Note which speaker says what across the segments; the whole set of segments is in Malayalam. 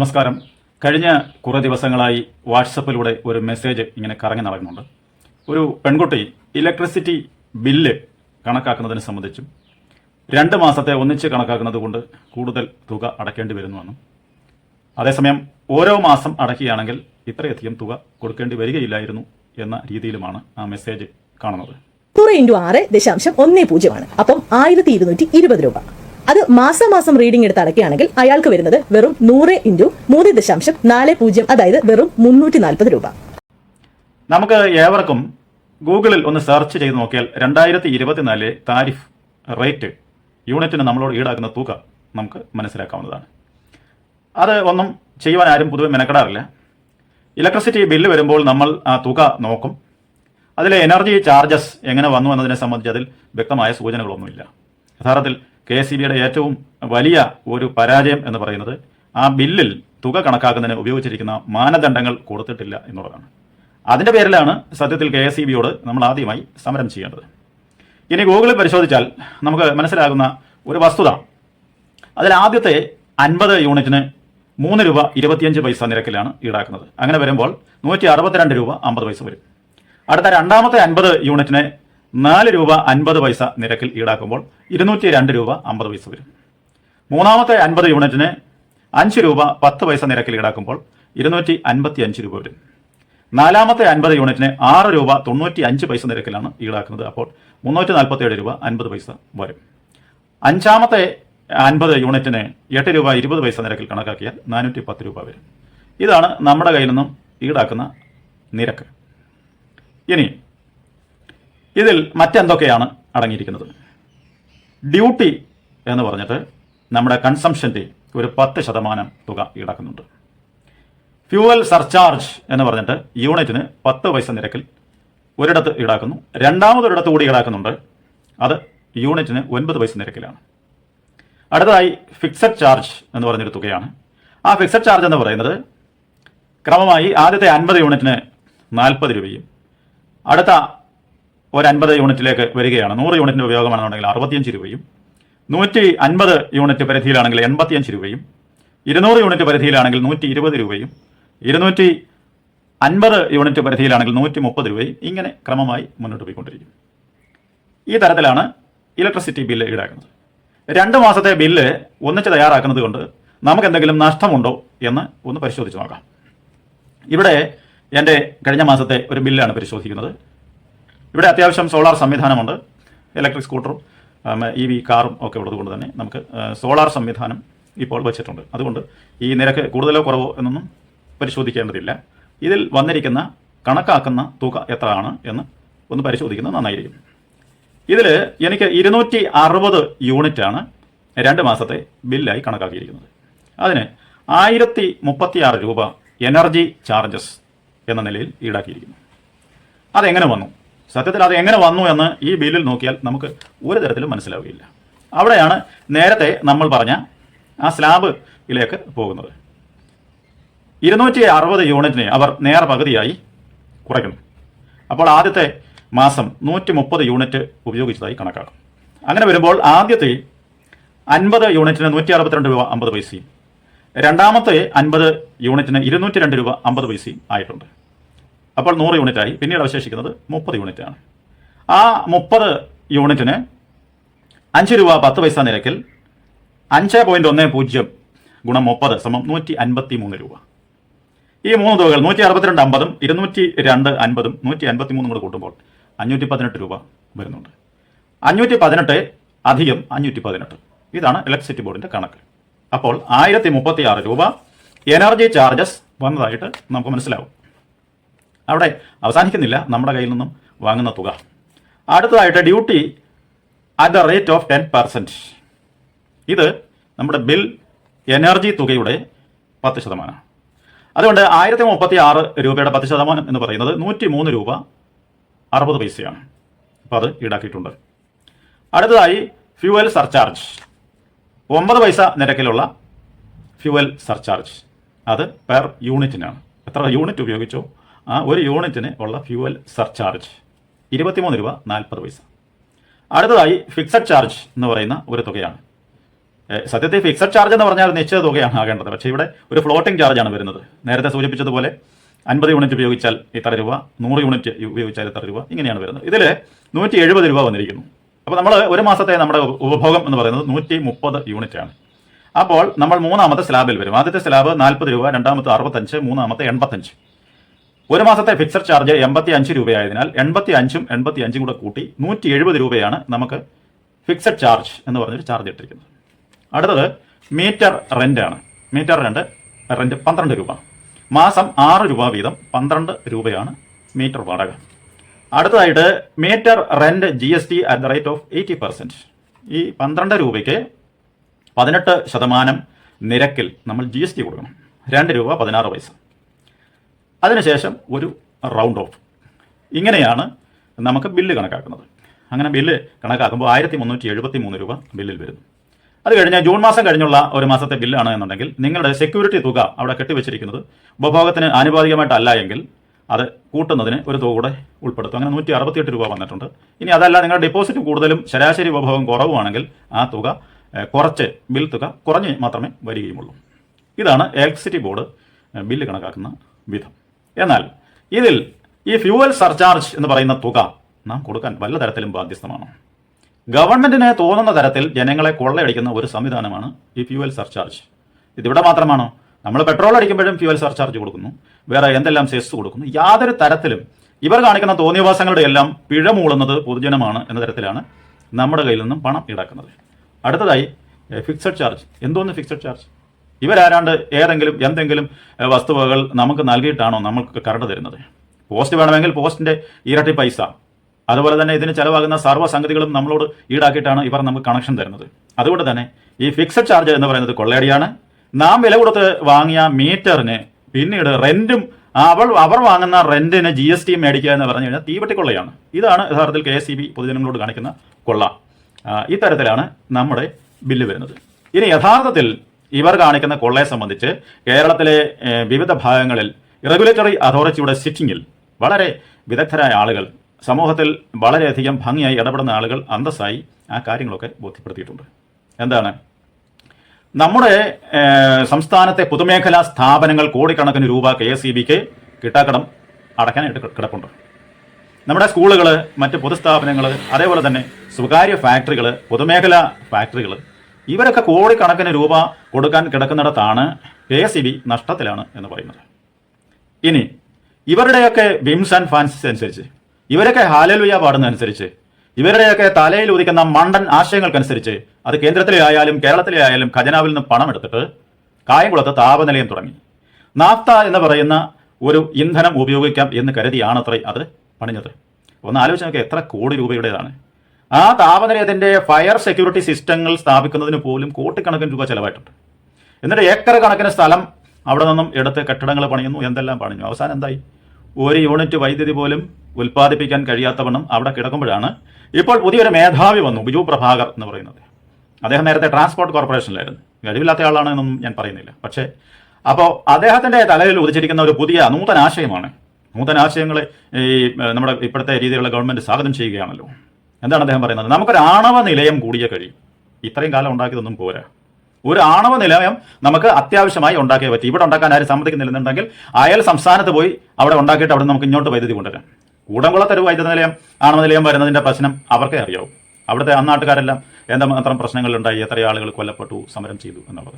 Speaker 1: നമസ്കാരം. കഴിഞ്ഞ കുറേ ദിവസങ്ങളായി വാട്സപ്പിലൂടെ ഒരു മെസ്സേജ് ഇങ്ങനെ കറങ്ങി നടക്കുന്നുണ്ട്. ഒരു പെൺകുട്ടി ഇലക്ട്രിസിറ്റി ബില്ല് കണക്കാക്കുന്നതിനെ സംബന്ധിച്ചും രണ്ട് മാസത്തെ ഒന്നിച്ച് കണക്കാക്കുന്നത് കൊണ്ട് കൂടുതൽ തുക അടയ്ക്കേണ്ടി വരുന്നുവെന്നും അതേസമയം ഓരോ മാസം അടയ്ക്കുകയാണെങ്കിൽ ഇത്രയധികം തുക കൊടുക്കേണ്ടി വരികയില്ലായിരുന്നു എന്ന രീതിയിലുമാണ് ആ മെസ്സേജ് കാണുന്നത്.
Speaker 2: നൂറ് ആറ് ദശാംശം ഒന്നേ പൂജ്യമാണ്. അപ്പം ആയിരത്തി ഇരുന്നൂറ്റി ഇരുപത് രൂപ. അത് മാസം മാസം റീഡിംഗ് എടുത്ത് അടയ്ക്കുകയാണെങ്കിൽ അയാൾക്ക് വരുന്നത് വെറും നൂറ് ഇന്റു മൂന്ന് ദശാംശം നാല് പൂജ്യം അതായത് വെറും മുന്നൂറ്റി നാൽപ്പത് രൂപ.
Speaker 1: നമുക്ക് ഏവർക്കും ഗൂഗിളിൽ ഒന്ന് സെർച്ച് ചെയ്ത് നോക്കിയാൽ രണ്ടായിരത്തി ഇരുപത്തിനാലിലെ താരിഫ് റേറ്റ് യൂണിറ്റിന് നമ്മളോട് ഈടാക്കുന്ന തുക നമുക്ക് മനസ്സിലാക്കാവുന്നതാണ്. അത് ഒന്നും ചെയ്യുവാൻ ആരും പൊതുവെ മെനക്കെടാറില്ല. ഇലക്ട്രിസിറ്റി ബില്ല് വരുമ്പോൾ നമ്മൾ ആ തുക നോക്കും. അതിലെ എനർജി ചാർജസ് എങ്ങനെ വന്നു എന്നതിനെ സംബന്ധിച്ച് അതിൽ വ്യക്തമായ സൂചനകളൊന്നുമില്ല. യഥാർത്ഥത്തിൽ കെ എസ് ഏറ്റവും വലിയ ഒരു പരാജയം എന്ന് പറയുന്നത് ആ ബില്ലിൽ തുക കണക്കാക്കുന്നതിന് ഉപയോഗിച്ചിരിക്കുന്ന മാനദണ്ഡങ്ങൾ കൊടുത്തിട്ടില്ല എന്നുള്ളതാണ്. അതിന്റെ പേരിലാണ് സത്യത്തിൽ കെ എസ് നമ്മൾ ആദ്യമായി സമരം ചെയ്യേണ്ടത്. ഇനി ഗൂഗിളിൽ പരിശോധിച്ചാൽ നമുക്ക് മനസ്സിലാകുന്ന ഒരു വസ്തുത. അതിൽ ആദ്യത്തെ അൻപത് യൂണിറ്റിന് മൂന്ന് രൂപ ഇരുപത്തിയഞ്ച് പൈസ നിരക്കിലാണ് ഈടാക്കുന്നത്. അങ്ങനെ വരുമ്പോൾ നൂറ്റി അറുപത്തിരണ്ട് രൂപ അമ്പത് പൈസ വരും. അടുത്ത രണ്ടാമത്തെ അൻപത് യൂണിറ്റിന് നാല് രൂപ അൻപത് പൈസ നിരക്കിൽ ഈടാക്കുമ്പോൾ ഇരുന്നൂറ്റി രണ്ട് രൂപ അമ്പത് പൈസ വരും. മൂന്നാമത്തെ അൻപത് യൂണിറ്റിന് അഞ്ച് രൂപ പത്ത് പൈസ നിരക്കിൽ ഈടാക്കുമ്പോൾ ഇരുന്നൂറ്റി അൻപത്തി അഞ്ച് രൂപ വരും. നാലാമത്തെ അൻപത് യൂണിറ്റിന് ആറ് രൂപ തൊണ്ണൂറ്റി അഞ്ച് പൈസ നിരക്കിലാണ് ഈടാക്കുന്നത്. അപ്പോൾ മുന്നൂറ്റി നാൽപ്പത്തി ഏഴ് രൂപ അൻപത് പൈസ വരും. അഞ്ചാമത്തെ അൻപത് യൂണിറ്റിന് എട്ട് രൂപ ഇരുപത് പൈസ നിരക്കിൽ കണക്കാക്കിയാൽ നാനൂറ്റി പത്ത് രൂപ വരും. ഇതാണ് നമ്മുടെ കയ്യിൽ നിന്നും ഈടാക്കുന്ന നിരക്ക്. ഇനി ഇതിൽ മറ്റെന്തൊക്കെയാണ് അടങ്ങിയിരിക്കുന്നത്? ഡ്യൂട്ടി എന്ന് പറഞ്ഞിട്ട് നമ്മുടെ കൺസംഷന്റെ ഒരു പത്ത് ശതമാനം തുക ഈടാക്കുന്നുണ്ട്. ഫ്യൂവൽ സർചാർജ് എന്ന് പറഞ്ഞിട്ട് യൂണിറ്റിന് പത്ത് പൈസ നിരക്കിൽ ഒരിടത്ത് ഈടാക്കുന്നു. രണ്ടാമതൊരിടത്ത് കൂടി ഈടാക്കുന്നുണ്ട്. അത് യൂണിറ്റിന് ഒൻപത് പൈസ നിരക്കിലാണ്. അടുത്തതായി ഫിക്സഡ് ചാർജ് എന്ന് പറഞ്ഞൊരു തുകയാണ്. ആ ഫിക്സഡ് ചാർജ് എന്ന് പറയുന്നത് ക്രമമായി ആദ്യത്തെ അൻപത് യൂണിറ്റിന് നാൽപ്പത് രൂപയും അടുത്ത ഒരു അൻപത് യൂണിറ്റിലേക്ക് വരികയാണ്. നൂറ് യൂണിറ്റിന്റെ ഉപയോഗമാണെന്നുണ്ടെങ്കിൽ അറുപത്തിയഞ്ച് രൂപയും നൂറ്റി അൻപത് യൂണിറ്റ് പരിധിയിലാണെങ്കിൽ എൺപത്തിയഞ്ച് രൂപയും ഇരുന്നൂറ് യൂണിറ്റ് പരിധിയിലാണെങ്കിൽ നൂറ്റി ഇരുപത് രൂപയും ഇരുന്നൂറ്റി അൻപത് യൂണിറ്റ് പരിധിയിലാണെങ്കിൽ നൂറ്റി മുപ്പത് രൂപയും ഇങ്ങനെ ക്രമമായി മുന്നോട്ട് പോയിക്കൊണ്ടിരിക്കും. ഈ തരത്തിലാണ് ഇലക്ട്രിസിറ്റി ബില്ല് ഈടാക്കുന്നത്. രണ്ട് മാസത്തെ ബില്ല് ഒന്നിച്ച് തയ്യാറാക്കുന്നത് കൊണ്ട് നമുക്ക് എന്തെങ്കിലും നഷ്ടമുണ്ടോ എന്ന് ഒന്ന് പരിശോധിച്ച് നോക്കാം. ഇവിടെ എന്റെ കഴിഞ്ഞ മാസത്തെ ഒരു ബില്ലാണ് പരിശോധിക്കുന്നത്. ഇവിടെ അത്യാവശ്യം സോളാർ സംവിധാനമുണ്ട്. ഇലക്ട്രിക് സ്കൂട്ടറും ഇ വി കാറും ഒക്കെ ഉള്ളതുകൊണ്ട് തന്നെ നമുക്ക് സോളാർ സംവിധാനം ഇപ്പോൾ വെച്ചിട്ടുണ്ട്. അതുകൊണ്ട് ഈ നിരക്ക് കൂടുതലോ കുറവോ എന്നൊന്നും പരിശോധിക്കേണ്ടതില്ല. ഇതിൽ വന്നിരിക്കുന്ന കണക്കാക്കുന്ന തുക എത്രയാണ് എന്ന് ഒന്ന് പരിശോധിക്കുന്നത് നന്നായിരിക്കും. ഇതിൽ എനിക്ക് ഇരുന്നൂറ്റി അറുപത് യൂണിറ്റാണ് രണ്ട് മാസത്തെ ബില്ലായി കണക്കാക്കിയിരിക്കുന്നത്. അതിന് ആയിരത്തി മുപ്പത്തിയാറ് രൂപ എനർജി ചാർജസ് എന്ന നിലയിൽ ഈടാക്കിയിരിക്കുന്നു. അതെങ്ങനെ വന്നു? സത്യത്തിൽ അത് എങ്ങനെ വന്നു എന്ന് ഈ ബില്ലിൽ നോക്കിയാൽ നമുക്ക് ഒരു തരത്തിലും മനസ്സിലാവുകയില്ല. അവിടെയാണ് നേരത്തെ നമ്മൾ പറഞ്ഞ ആ സ്ലാബിലേക്ക് പോകുന്നത്. ഇരുന്നൂറ്റി അറുപത് യൂണിറ്റിനെ അവർ നേർ പകുതിയായി കുറയ്ക്കുന്നു. അപ്പോൾ ആദ്യത്തെ മാസം നൂറ്റി മുപ്പത് യൂണിറ്റ് ഉപയോഗിച്ചതായി കണക്കാക്കും. അങ്ങനെ വരുമ്പോൾ ആദ്യത്തെ അൻപത് യൂണിറ്റിന് നൂറ്റി അറുപത്തിരണ്ട് രൂപ അമ്പത് പൈസയും രണ്ടാമത്തെ അൻപത് യൂണിറ്റിന് ഇരുന്നൂറ്റി രണ്ട് രൂപ അമ്പത് പൈസയും ആയിട്ടുണ്ട്. അപ്പോൾ നൂറ് യൂണിറ്റായി പിന്നീട് അവശേഷിക്കുന്നത് മുപ്പത് യൂണിറ്റാണ് ആ മുപ്പത് യൂണിറ്റിന് അഞ്ച് രൂപ പത്ത് പൈസ നിരക്കിൽ അഞ്ച് പോയിന്റ് ഒന്ന് പൂജ്യം ഗുണം മുപ്പത് സമം നൂറ്റി അൻപത്തി മൂന്ന് രൂപ. ഈ മൂന്ന് തുകകൾ നൂറ്റി അറുപത്തിരണ്ട് അമ്പതും ഇരുന്നൂറ്റി രണ്ട് അൻപതും നൂറ്റി അൻപത്തി മൂന്നും കൂടെ കൂട്ടുമ്പോൾ അഞ്ഞൂറ്റി പതിനെട്ട് രൂപ വരുന്നുണ്ട്. അഞ്ഞൂറ്റി പതിനെട്ട് അധികം അഞ്ഞൂറ്റി പതിനെട്ട്. ഇതാണ് ഇലക്ട്രിസിറ്റി ബോർഡിന്റെ കണക്ക്. അപ്പോൾ ആയിരത്തി മുപ്പത്തി ആറ് രൂപ എനർജി ചാർജസ് വന്നതായിട്ട് നമുക്ക് മനസ്സിലാവും. അവിടെ അവസാനിക്കുന്നില്ല നമ്മുടെ കയ്യിൽ നിന്നും വാങ്ങുന്ന തുക. അടുത്തതായിട്ട് duty at the rate of ten percent ഇത് നമ്മുടെ ബിൽ എനർജി തുകയുടെ പത്ത് ശതമാനം. അതുകൊണ്ട് ആയിരത്തി മുപ്പത്തി ആറ് രൂപയുടെ പത്ത് ശതമാനം എന്ന് പറയുന്നത് നൂറ്റി മൂന്ന് രൂപ അറുപത് പൈസയാണ്. അപ്പോൾ അത് ഈടാക്കിയിട്ടുണ്ട്. അടുത്തതായി ഫ്യുവൽ സർചാർജ് ഒമ്പത് പൈസ നിരക്കിലുള്ള ഫ്യുവൽ സർചാർജ് അത് പെർ യൂണിറ്റിനാണ് എത്ര യൂണിറ്റ് ഉപയോഗിച്ചോ? ആ ഒരു യൂണിറ്റിന് ഉള്ള ഫ്യൂവൽ സർചാർജ് ഇരുപത്തിമൂന്ന് രൂപ നാൽപ്പത് പൈസ. അടുത്തതായി ഫിക്സഡ് ചാർജ് എന്ന് പറയുന്ന ഒരു തുകയാണ്. സത്യത്തിൽ ഫിക്സഡ് ചാർജ് എന്ന് പറഞ്ഞാൽ നിശ്ചിത തുകയാണ് ആകേണ്ടത്. പക്ഷേ ഇവിടെ ഒരു ഫ്ലോട്ടിംഗ് ചാർജാണ് വരുന്നത്. നേരത്തെ സൂചിപ്പിച്ചതുപോലെ അൻപത് യൂണിറ്റ് ഉപയോഗിച്ചാൽ ഇത്ര രൂപ നൂറ് യൂണിറ്റ് ഉപയോഗിച്ചാൽ ഇത്ര രൂപ ഇങ്ങനെയാണ് വരുന്നത്. ഇതിൽ നൂറ്റി എഴുപത് രൂപ വന്നിരിക്കുന്നു. അപ്പോൾ നമ്മൾ ഒരു മാസത്തെ നമ്മുടെ ഉപഭോഗം എന്ന് പറയുന്നത് നൂറ്റി മുപ്പത് യൂണിറ്റ് ആണ് അപ്പോൾ നമ്മൾ മൂന്നാമത്തെ സ്ലാബിൽ വരും. ആദ്യത്തെ സ്ലാബ് നാൽപ്പത് രൂപ രണ്ടാമത്തെ അറുപത്തഞ്ച് മൂന്നാമത്തെ എൺപത്തഞ്ച്. ഒരു മാസത്തെ ഫിക്സഡ് ചാർജ് എൺപത്തി അഞ്ച് രൂപയായതിനാൽ എൺപത്തി അഞ്ചും എൺപത്തി അഞ്ചും കൂടെ കൂട്ടി നൂറ്റി എഴുപത് രൂപയാണ് നമുക്ക് ഫിക്സഡ് ചാർജ് എന്ന് പറഞ്ഞൊരു ചാർജ് ഇട്ടിരിക്കുന്നത്. അടുത്തത് മീറ്റർ റെന്റ് ആണ്. മീറ്റർ റെന്റ് റെന്റ് പന്ത്രണ്ട് രൂപ. മാസം ആറ് രൂപ വീതം പന്ത്രണ്ട് രൂപയാണ് മീറ്റർ വാടക. അടുത്തതായിട്ട് meter rent G S T at the rate of eighty percent ഈ പന്ത്രണ്ട് രൂപയ്ക്ക് പതിനെട്ട് ശതമാനം നിരക്കിൽ നമ്മൾ ജി എസ് ടി കൊടുക്കണം. രണ്ട് രൂപ പതിനാറ് പൈസ. അതിനുശേഷം ഒരു റൗണ്ട് ഓഫ് ഇങ്ങനെയാണ് നമുക്ക് ബില്ല് കണക്കാക്കുന്നത്. അങ്ങനെ ബില്ല് കണക്കാക്കുമ്പോൾ ആയിരത്തി മുന്നൂറ്റി എഴുപത്തി മൂന്ന് രൂപ ബില്ലിൽ വരുന്നു. അത് കഴിഞ്ഞ് ജൂൺ മാസം കഴിഞ്ഞുള്ള ഒരു മാസത്തെ ബില്ലാണ് എന്നുണ്ടെങ്കിൽ നിങ്ങളുടെ സെക്യൂരിറ്റി തുക അവിടെ കെട്ടിവെച്ചിരിക്കുന്നത് ഉപഭോഗത്തിന് ആനുപാതികമായിട്ടല്ല എങ്കിൽ അത് കൂട്ടുന്നതിന് ഒരു തുക കൂടെ ഉൾപ്പെടുത്തും. അങ്ങനെ നൂറ്റി അറുപത്തിയെട്ട് രൂപ വന്നിട്ടുണ്ട്. ഇനി അതല്ല നിങ്ങളുടെ ഡെപ്പോസിറ്റ് കൂടുതലും ശരാശരി ഉപഭോഗം കുറവുമാണെങ്കിൽ ആ തുക കുറച്ച് ബിൽ തുക കുറഞ്ഞ് മാത്രമേ വരികയുമുള്ളൂ. ഇതാണ് ഇലക്ട്രിസിറ്റി ബോർഡ് ബില്ല് കണക്കാക്കുന്ന വിധം. എന്നാൽ ഇതിൽ ഈ ഫ്യൂവൽ സർചാർജ് എന്ന് പറയുന്ന തുക നാം കൊടുക്കാൻ വല്ല തരത്തിലും ബാധ്യസ്ഥമാണ്. ഗവൺമെന്റിന് തോന്നുന്ന തരത്തിൽ ജനങ്ങളെ കൊള്ളയടിക്കുന്ന ഒരു സംവിധാനമാണ് ഈ ഫ്യൂവൽ സർചാർജ്. ഇതിവിടെ മാത്രമാണോ. നമ്മൾ പെട്രോൾ അടിക്കുമ്പോഴും ഫ്യൂവൽ സർചാർജ് കൊടുക്കുന്നു. വേറെ എന്തെല്ലാം സെസ് കൊടുക്കുന്നു. യാതൊരു തരത്തിലും ഇവർ കാണിക്കുന്ന തോന്നിയവാസങ്ങളുടെ എല്ലാം പിഴമൂളുന്നത് പൊതുജനമാണ് എന്ന തരത്തിലാണ് നമ്മുടെ കയ്യിൽ നിന്നും പണം ഈടാക്കുന്നത്. അടുത്തതായി ഫിക്സഡ് ചാർജ് എന്തോന്ന് ഫിക്സഡ് ചാർജ് ഇവരാരാണ്ട് ഏതെങ്കിലും എന്തെങ്കിലും വസ്തുവകൾ നമുക്ക് നൽകിയിട്ടാണോ നമ്മൾക്ക് കരട് തരുന്നത്? പോസ്റ്റ് വേണമെങ്കിൽ പോസ്റ്റിന്റെ ഇരട്ടി പൈസ. അതുപോലെ തന്നെ ഇതിന് ചെലവാകുന്ന സർവ സംഗതികളും നമ്മളോട് ഈടാക്കിയിട്ടാണ് ഇവർ നമുക്ക് കണക്ഷൻ തരുന്നത്. അതുകൊണ്ട് തന്നെ ഈ ഫിക്സഡ് ചാർജ് എന്ന് പറയുന്നത് കൊള്ളയടിയാണ്. നാം വില കൊടുത്ത് വാങ്ങിയ മീറ്ററിന് പിന്നീട് റെന്റും അവൾ അവർ വാങ്ങുന്ന റെന്റിന് ജി എസ് ടി മേടിക്കുക എന്ന് പറഞ്ഞു കഴിഞ്ഞാൽ തീവട്ടിക്കൊള്ളയാണ് ഇതാണ് യഥാർത്ഥത്തിൽ കെ എസ് പൊതുജനങ്ങളോട് കാണിക്കുന്ന കൊള്ള. ഇത്തരത്തിലാണ് നമ്മുടെ ബില്ല് വരുന്നത്. ഇനി യഥാർത്ഥത്തിൽ ഇവർ കാണിക്കുന്ന കൊള്ളയെ സംബന്ധിച്ച് കേരളത്തിലെ വിവിധ ഭാഗങ്ങളിൽ റെഗുലേറ്ററി അതോറിറ്റിയുടെ സിറ്റിംഗിൽ വളരെ വിദഗ്ധരായ ആളുകൾ സമൂഹത്തിൽ വളരെയധികം ഭംഗിയായി ഇടപെടുന്ന ആളുകൾ അന്തസ്സായി ആ കാര്യങ്ങളൊക്കെ ബോധ്യപ്പെടുത്തിയിട്ടുണ്ട്. എന്താണ്? നമ്മുടെ സംസ്ഥാനത്തെ പൊതുമേഖലാ സ്ഥാപനങ്ങൾ കോടിക്കണക്കിന് രൂപ കെ എസ് ഇ ബിക്ക് കിട്ടാക്കടം അടക്കാനായിട്ട് കിടപ്പുണ്ട്. നമ്മുടെ സ്കൂളുകൾ മറ്റ് പൊതുസ്ഥാപനങ്ങൾ അതേപോലെ തന്നെ സ്വകാര്യ ഫാക്ടറികൾ പൊതുമേഖലാ ഫാക്ടറികൾ ഇവരൊക്കെ കോടിക്കണക്കിന് രൂപ കൊടുക്കാൻ കിടക്കുന്നിടത്താണ് കെ എസ് ഇ ബി നഷ്ടത്തിലാണ് എന്ന് പറയുന്നത്. ഇനി ഇവരുടെയൊക്കെ വിംസ് ആൻഡ് ഫാൻസ് അനുസരിച്ച് ഇവരൊക്കെ ഹാലലുയ പാടുന്നതനുസരിച്ച് ഇവരുടെയൊക്കെ തലയിൽ ഉദിക്കുന്ന മണ്ടൻ ആശയങ്ങൾക്കനുസരിച്ച് അത് കേന്ദ്രത്തിലെ ആയാലും കേരളത്തിലെ ആയാലും ഖജനാവിൽ നിന്ന് പണം എടുത്തിട്ട് കായംകുളത്ത് താപനിലയം തുടങ്ങി. നാഫ്ത എന്ന് പറയുന്ന ഒരു ഇന്ധനം ഉപയോഗിക്കാം എന്ന് കരുതിയാണത്രേ അത് പണിഞ്ഞത്. ഒന്ന് ആലോചിച്ച് നോക്കിയാൽ എത്ര കോടി രൂപയുടേതാണ്. ആ താപനിലയത്തിന്റെ ഫയർ സെക്യൂരിറ്റി സിസ്റ്റങ്ങൾ സ്ഥാപിക്കുന്നതിന് പോലും കോട്ടിക്കണക്കിന് രൂപ ചെലവായിട്ടുണ്ട്. എന്നിട്ട് ഏക്കർ കണക്കിന് സ്ഥലം അവിടെ നിന്നും എടുത്ത് കെട്ടിടങ്ങൾ പണിയുന്നു എന്തെല്ലാം പണിഞ്ഞു. അവസാനം എന്തായി? ഒരു യൂണിറ്റ് വൈദ്യുതി പോലും ഉൽപ്പാദിപ്പിക്കാൻ കഴിയാത്തവണ്ണം അവിടെ കിടക്കുമ്പോഴാണ് ഇപ്പോൾ പുതിയൊരു മേധാവി വന്നു ബിജു പ്രഭാകർ എന്ന് പറയുന്നത്. അദ്ദേഹം നേരത്തെ ട്രാൻസ്പോർട്ട് കോർപ്പറേഷനിലായിരുന്നു കഴിവില്ലാത്ത ആളാണ് എന്നൊന്നും ഞാൻ പറയുന്നില്ല. പക്ഷേ അപ്പോൾ അദ്ദേഹത്തിന്റെ തലയിൽ ഉദിച്ചിരിക്കുന്ന ഒരു പുതിയ നൂതനാശയമാണ്. നൂതനാശയങ്ങൾ ഈ നമ്മുടെ ഇപ്പോഴത്തെ രീതിയിലുള്ള ഗവൺമെന്റ് സ്വാഗതം ചെയ്യുകയാണല്ലോ. എന്താണ് അദ്ദേഹം പറയുന്നത്? നമുക്കൊരു ആണവ നിലയം കൂടിയേ കഴിയും. ഇത്രയും കാലം ഉണ്ടാക്കിയതൊന്നും പോരാ. ഒരു ആണവ നിലയം നമുക്ക് അത്യാവശ്യമായി ഉണ്ടാക്കിയേ പറ്റി. ഇവിടെ ഉണ്ടാക്കാൻ ആരും സമ്മതിക്കുന്നില്ലെന്നുണ്ടെങ്കിൽ അയൽ സംസ്ഥാനത്ത് പോയി അവിടെ ഉണ്ടാക്കിയിട്ട് അവിടെ നമുക്ക് ഇങ്ങോട്ട് വൈദ്യുതി കൊണ്ടുവരാം. കൂടംകുളത്തൊരു വൈദ്യുത നിലയം ആണവ നിലയം വരുന്നതിന്റെ പ്രശ്നം അവർക്കേ അറിയാവൂ. അവിടുത്തെ അന്നാട്ടുകാരെല്ലാം എന്തുമാത്രം പ്രശ്നങ്ങളുണ്ടായി എത്ര ആളുകൾ കൊല്ലപ്പെട്ടു സമരം ചെയ്തു എന്നുള്ളത്.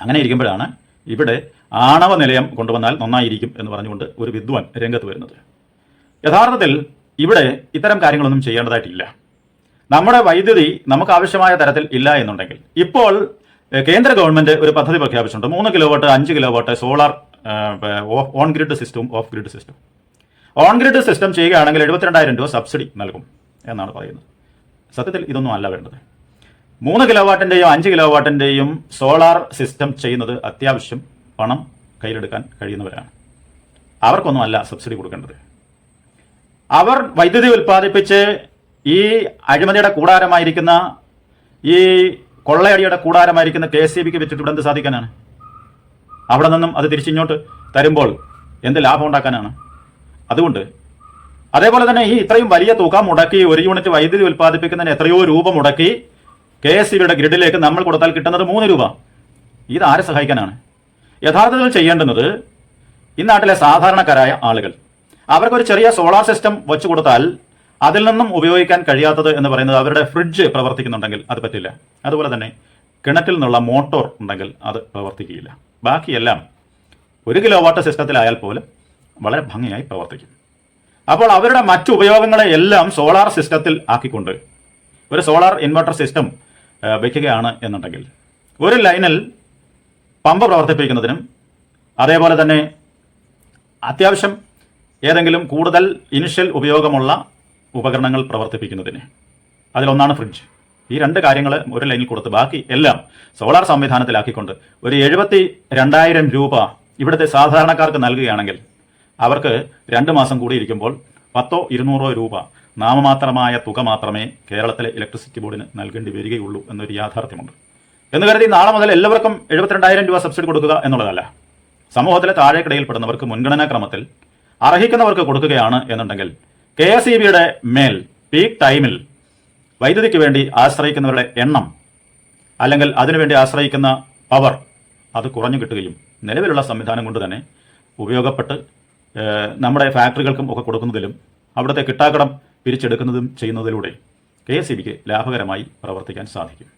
Speaker 1: അങ്ങനെ ഇരിക്കുമ്പോഴാണ് ഇവിടെ ആണവ നിലയം കൊണ്ടുവന്നാൽ നന്നായിരിക്കും എന്ന് പറഞ്ഞുകൊണ്ട് ഒരു വിദ്വാൻ രംഗത്ത് വരുന്നത്. യഥാർത്ഥത്തിൽ ഇവിടെ ഇത്തരം കാര്യങ്ങളൊന്നും ചെയ്യേണ്ടതായിട്ടില്ല. നമ്മുടെ വൈദ്യുതി നമുക്ക് ആവശ്യമായ തരത്തിൽ ഇല്ല എന്നുണ്ടെങ്കിൽ. ഇപ്പോൾ കേന്ദ്ര ഗവൺമെന്റ് ഒരു പദ്ധതി പ്രഖ്യാപിച്ചിട്ടുണ്ട്. മൂന്ന് കിലോ വാട്ട് അഞ്ച് kilowatt solar on grid സിസ്റ്റവും off grid system on grid system ചെയ്യുകയാണെങ്കിൽ എഴുപത്തിരണ്ടായിരം രൂപ സബ്സിഡി നൽകും എന്നാണ് പറയുന്നത്. സത്യത്തിൽ ഇതൊന്നും അല്ല വേണ്ടത്. മൂന്ന് കിലോ വാട്ടിന്റെയും അഞ്ച് കിലോ വാട്ടിന്റെയും സോളാർ സിസ്റ്റം ചെയ്യുന്നത് അത്യാവശ്യം പണം കയ്യിലെടുക്കാൻ കഴിയുന്നവരാണ്. അവർക്കൊന്നും അല്ല സബ്സിഡി കൊടുക്കേണ്ടത്. അവർ വൈദ്യുതി ഉൽപ്പാദിപ്പിച്ച് ഈ അഴിമതിയുടെ കൂടാരമായിരിക്കുന്ന ഈ കൊള്ളയടിയുടെ കൂടാരമായിരിക്കുന്ന കെ എസ് സി ബിക്ക് വെച്ചിട്ട് ഇവിടെ എന്ത് സാധിക്കാനാണ്? അവിടെ നിന്നും അത് തിരിച്ചിങ്ങോട്ട് തരുമ്പോൾ എന്ത് ലാഭം ഉണ്ടാക്കാനാണ്? അതുകൊണ്ട് അതേപോലെ തന്നെ ഈ ഇത്രയും വലിയ തുക മുടക്കി ഒരു യൂണിറ്റ് വൈദ്യുതി ഉൽപ്പാദിപ്പിക്കുന്നതിന് എത്രയോ രൂപ മുടക്കി കെ എസ് സിയുടെ ഗ്രിഡിലേക്ക് നമ്മൾ കൊടുത്താൽ കിട്ടുന്നത് മൂന്ന് രൂപ. ഇത് ആരെ സഹായിക്കാനാണ്? യഥാർത്ഥത്തിൽ ചെയ്യേണ്ടുന്നത് ഈ നാട്ടിലെ സാധാരണക്കാരായ ആളുകൾ. അവർക്കൊരു ചെറിയ സോളാർ സിസ്റ്റം വെച്ചു കൊടുത്താൽ അതിൽ നിന്നും ഉപയോഗിക്കാൻ കഴിയാത്തത് എന്ന് പറയുന്നത് അവരുടെ ഫ്രിഡ്ജ് പ്രവർത്തിക്കുന്നുണ്ടെങ്കിൽ അത് പറ്റില്ല. അതുപോലെ തന്നെ കിണറ്റിൽ നിന്നുള്ള മോട്ടോർ ഉണ്ടെങ്കിൽ അത് പ്രവർത്തിക്കുകയില്ല. ബാക്കിയെല്ലാം ഒരു കിലോ വാട്ട് സിസ്റ്റത്തിലായാൽ പോലും വളരെ ഭംഗിയായി പ്രവർത്തിക്കും. അപ്പോൾ അവരുടെ മറ്റു ഉപയോഗങ്ങളെ എല്ലാം സോളാർ സിസ്റ്റത്തിൽ ആക്കിക്കൊണ്ട് ഒരു സോളാർ ഇൻവെർട്ടർ സിസ്റ്റം വയ്ക്കുകയാണ് എന്നുണ്ടെങ്കിൽ ഒരു ലൈനിൽ പമ്പ് പ്രവർത്തിപ്പിക്കുന്നതിനും അതേപോലെ തന്നെ അത്യാവശ്യം ഏതെങ്കിലും കൂടുതൽ ഇനിഷ്യൽ ഉപയോഗമുള്ള ഉപകരണങ്ങൾ പ്രവർത്തിപ്പിക്കുന്നതിന്. അതിലൊന്നാണ് ഫ്രിഡ്ജ് ഈ രണ്ട് കാര്യങ്ങൾ ഒരു ലൈനിൽ കൊടുത്ത് ബാക്കി എല്ലാം സോളാർ സംവിധാനത്തിലാക്കിക്കൊണ്ട് ഒരു എഴുപത്തി രണ്ടായിരം രൂപ ഇവിടുത്തെ സാധാരണക്കാർക്ക് നൽകുകയാണെങ്കിൽ അവർക്ക് രണ്ട് മാസം കൂടി ഇരിക്കുമ്പോൾ പത്തോ ഇരുന്നൂറോ രൂപ നാമമാത്രമായ തുക മാത്രമേ കേരളത്തിലെ ഇലക്ട്രിസിറ്റി ബോർഡിന് നൽകേണ്ടി വരികയുള്ളൂ എന്നൊരു യാഥാർത്ഥ്യമുണ്ട്. എന്ന് കരുതി നാളെ മുതൽ എല്ലാവർക്കും എഴുപത്തിരണ്ടായിരം രൂപ സബ്സിഡി കൊടുക്കുക എന്നുള്ളതല്ല. സമൂഹത്തിലെ താഴേക്കിടയിൽപ്പെടുന്നവർക്ക് മുൻഗണനാ ക്രമത്തിൽ അർഹിക്കുന്നവർക്ക് കൊടുക്കുകയാണ് എന്നുണ്ടെങ്കിൽ കെ എസ് ഇ ബിയുടെ മേൽ പീക്ക് ടൈമിൽ വൈദ്യുതിക്ക് വേണ്ടി ആശ്രയിക്കുന്നവരുടെ എണ്ണം അല്ലെങ്കിൽ അതിനുവേണ്ടി ആശ്രയിക്കുന്ന പവർ അത് കുറഞ്ഞു കിട്ടുകയും നിലവിലുള്ള സംവിധാനം കൊണ്ട് തന്നെ ഉപയോഗപ്പെട്ട് നമ്മുടെ ഫാക്ടറികൾക്കും ഒക്കെ കൊടുക്കുന്നതിലും അവിടുത്തെ കിട്ടാക്കടം പിരിച്ചെടുക്കുന്നതും ചെയ്യുന്നതിലൂടെ കെ എസ് ഇ ബിക്ക് ലാഭകരമായി പ്രവർത്തിക്കാൻ സാധിക്കും.